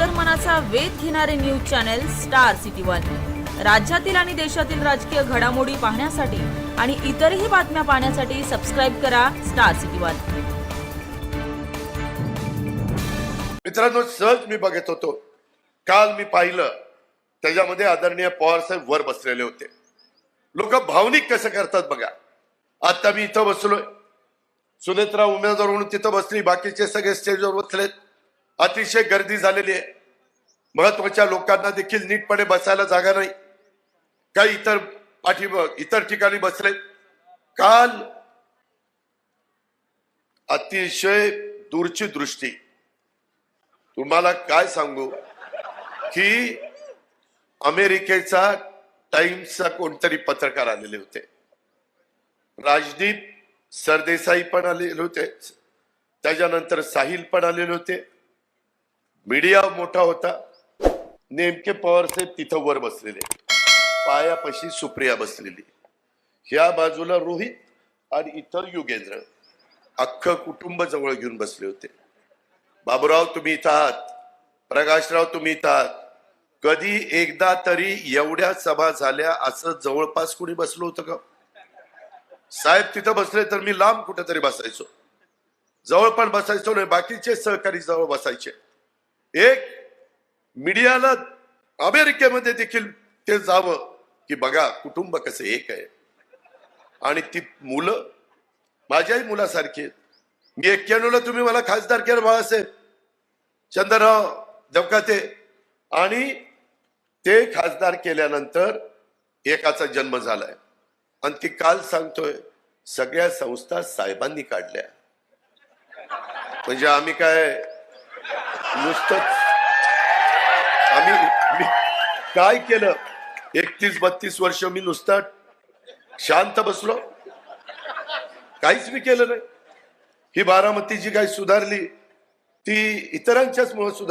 अंतर्मनाचा वेध घेणारे news channel star city one. राज्यातील आणि देशातील राजकीय घडामोडी पाहण्यासाठी आणि इतरही बातम्या पाहण्यासाठी सबस्क्राईब करा स्टार सिटी वन. मित्रांनो सहज मी बघत होतो. काल मी पाहिलं. त्याच्यामध्ये आदरणीय पवार साहेब वर बसलेले होते. लोक भावनिक कसं करतात बघा. आता मी इथं बसलोय. सुनेत्रा उमेदवार म्हणून तिथं बसली. बाकीचे सगळे स्टेजवर बसलेत. अतिशय गर्दी झालेली आहे. महत्त्वाच्या लोकांना देखील नीटपणे बसायला जागा नाही. काही इतर पाठी इतर ठिकाणी बसलेत काल अतिशय दूरची दृष्टी तुम्हाला काय सांगू? की अमेरिकेचा टाइम्सचा कोणतरी पत्रकार आलेले होते. राजदीप सरदेसाई पण आलेले होते. त्याच्यानंतर साहिल पण आलेले होते. मीडिया मोठा होता. नेमके पवार साहेब तिथं वर बसलेले. पायापाशी सुप्रिया बसलेली. ह्या बाजूला रोहित आणि इतर युगेंद्र. अख्खं कुटुंब जवळ घेऊन बसले होते. बाबूराव तुम्ही इथं आहात. प्रकाशराव तुम्ही इथं आहात. कधी एकदा तरी एवढ्या सभा झाल्या असं जवळपास कुणी बसलो होतं का? साहेब तिथं बसले तर मी लांब कुठेतरी बसायचो. जवळ पण बसायचो नाही बाकीचे सहकारी जवळ बसायचे. एक मीडियाला अमेरिकेमध्ये देखील ते जावं की बघा कुटुंब कसं एक आहे. आणि ती मुलं माझ्याही मुलासारखी आहेत. मी एक्क्याण्णवला तुम्ही मला खासदार केलं बाळासाहेब. चंद्रराव जमकाते आणि ते खासदार केल्यानंतर एकाचा जन्म झालाय. आणि ती काल सांगतोय सगळ्या संस्था साहेबांनी काढल्या. म्हणजे आम्ही काय नुसतंच आम्ही मी काय केलं? एकतीस बत्तीस वर्ष मी नुसतं शांत बसलो. काहीच मी केलं नाही. ही बारामती जी काही सुधारली ती इतरांच्याच मुळे सुधार